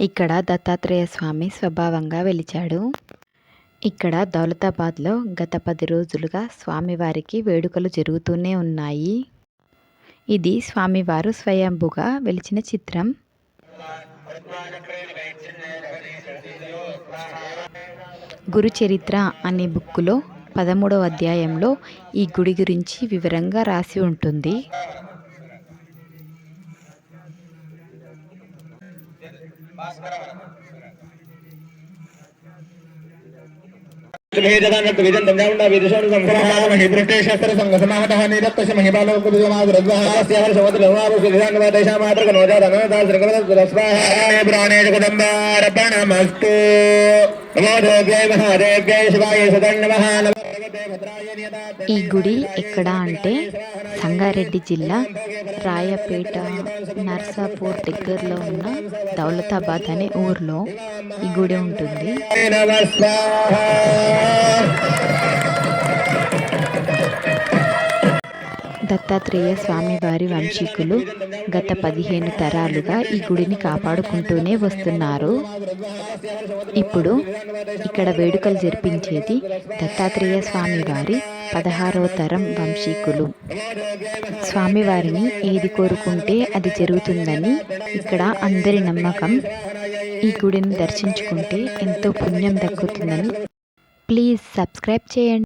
ఇక్కడ దత్తాత్రేయ స్వామి స్వభావంగా వెలిచాడు. ఇక్కడ దౌలతాబాద్లో గత పది రోజులుగా స్వామివారికి వేడుకలు జరుగుతూనే ఉన్నాయి. ఇది స్వామివారు స్వయంభుగా వెలిచిన చిత్రం. గురుచరిత్ర అనే బుక్కులో పదమూడవ అధ్యాయంలో ఈ గుడి గురించి వివరంగా రాసి ఉంటుంది. ప్రాణేషకుటుంబారపణమస్తు నమో దేవ్యై మహాదేవ్యై శివాయ సుదండమః ఈ గుడి ఎక్కడ అంటే సంగారెడ్డి జిల్లా రాయపేట నర్సాపూర్ దగ్గరలో ఉన్న దౌలతాబాద్ అనే ఊర్లో ఈ గుడి ఉంటుంది. దత్తాత్రేయ స్వామివారి వంశీకులు గత పదిహేను తరాలుగా ఈ గుడిని కాపాడుకుంటూనే వస్తున్నారు. ఇప్పుడు ఇక్కడ వేడుకలు జరిపించేది దత్తాత్రేయ స్వామివారి పదహారవ తరం వంశీకులు. స్వామివారిని ఏది కోరుకుంటే అది జరుగుతుందని ఇక్కడ అందరి నమ్మకం. ఈ గుడిని దర్శించుకుంటే ఎంతో పుణ్యం దక్కుతుందని ప్లీజ్ సబ్స్క్రైబ్ చేయండి.